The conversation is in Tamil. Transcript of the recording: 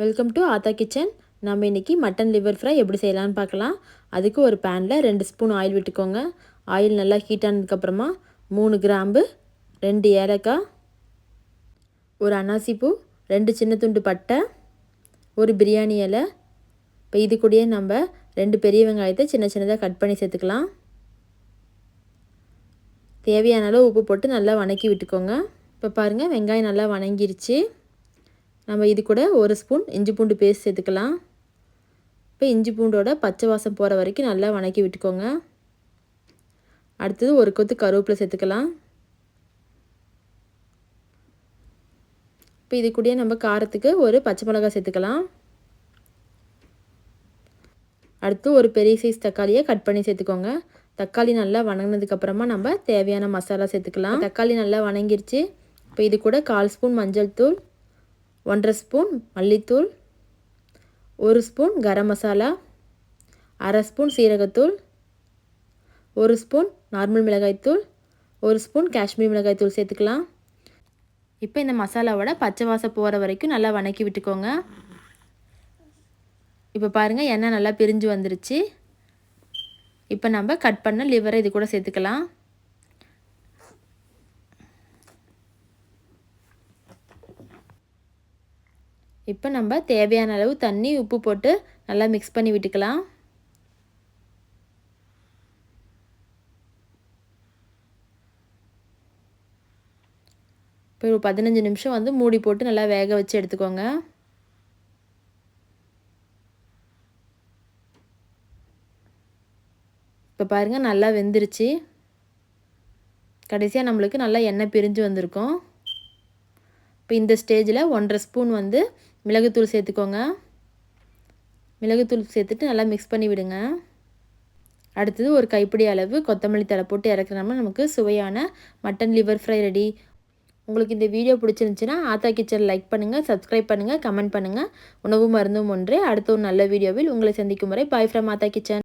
வெல்கம் டு ஆத்தா கிச்சன் நம்ம இன்றைக்கி மட்டன் லிவர் ஃப்ரை எப்படி செய்யலான்னு பார்க்கலாம். அதுக்கு ஒரு பேனில் ரெண்டு ஸ்பூன் ஆயில் விட்டுக்கோங்க. ஆயில் நல்லா ஹீட் ஆனதுக்கப்புறமா மூணு கிராம்பு ரெண்டு ஏலக்காய் ஒரு அன்னாசிப்பூ ரெண்டு சின்ன துண்டு பட்டை ஒரு பிரியாணி இலை. இப்போ இது கூடயே நம்ம ரெண்டு பெரிய வெங்காயத்தை சின்ன சின்னதாக கட் பண்ணி சேர்த்துக்கலாம். தேவையான அளவு உப்பு போட்டு நல்லா வணக்கி விட்டுக்கோங்க. இப்போ பாருங்கள் வெங்காயம் நல்லா வணங்கிருச்சு. நம்ம இது கூட ஒரு ஸ்பூன் இஞ்சி பூண்டு பேஸ்ட் சேர்த்துக்கலாம். இப்போ இஞ்சி பூண்டோட பச்சை வாசம் போகிற வரைக்கும் நல்லா வணக்கி விட்டுக்கோங்க. அடுத்தது ஒரு கொத்து கருவேப்பிலை சேர்த்துக்கலாம். இப்போ இது கூடயே நம்ம காரத்துக்கு ஒரு பச்சை மிளகாய் சேர்த்துக்கலாம். அடுத்து ஒரு பெரிய சைஸ் தக்காளியை கட் பண்ணி சேர்த்துக்கோங்க. தக்காளி நல்லா வணங்கினதுக்கப்புறமா நம்ம தேவையான மசாலா சேர்த்துக்கலாம். தக்காளி நல்லா வணங்கிருச்சு. இப்போ இது கூட கால் ஸ்பூன் மஞ்சள் தூள் ஒன்றரை ஸ்பூன் மல்லித்தூள் ஒரு ஸ்பூன் கரம் மசாலா அரை ஸ்பூன் சீரகத்தூள் ஒரு ஸ்பூன் நார்மல் மிளகாய்த்தூள் ஒரு ஸ்பூன் காஷ்மீர் மிளகாய்த்தூள் சேர்த்துக்கலாம். இப்போ இந்த மசாலாவோட பச்சை வாசம் போகிற வரைக்கும் நல்லா வணக்கி விட்டுக்கோங்க. இப்போ பாருங்கள் எண்ணெய் நல்லா பிரிஞ்சு வந்துருச்சு. இப்போ நம்ம கட் பண்ண லிவரை இது கூட சேர்த்துக்கலாம். இப்போ நம்ம தேவையான அளவு தண்ணி உப்பு போட்டு நல்லா மிக்ஸ் பண்ணி விட்டுக்கலாம். இப்போ ஒரு பதினஞ்சு நிமிஷம் வந்து மூடி போட்டு நல்லா வேக வச்சு எடுத்துக்கோங்க. இப்போ பாருங்கள் நல்லா வெந்துருச்சு. கடைசியாக நம்மளுக்கு நல்லா எண்ணெய் பிரிஞ்சு வந்திருக்கும். இப்போ இந்த ஸ்டேஜில் ஒன்றரை ஸ்பூன் வந்து மிளகுத்தூள் சேர்த்துக்கோங்க. மிளகுத்தூள் சேர்த்துட்டு நல்லா மிக்ஸ் பண்ணி விடுங்க. அடுத்தது ஒரு கைப்பிடி அளவு கொத்தமல்லி தலை போட்டு இறக்குறோம்னா நமக்கு சுவையான மட்டன் லிவர் ஃப்ரை ரெடி உங்களுக்கு இந்த வீடியோ பிடிச்சிருந்துச்சின்னா ஆத்தா கிச்சன் லைக் பண்ணுங்கள் சப்ஸ்கிரைப் பண்ணுங்கள் கமெண்ட் பண்ணுங்கள் உணவு மருந்தும் ஒன்றே. அடுத்த ஒரு நல்ல வீடியோவில் உங்களை சந்திக்கும் முறை பாய் ஃப்ரம் ஆத்தா கிச்சன்.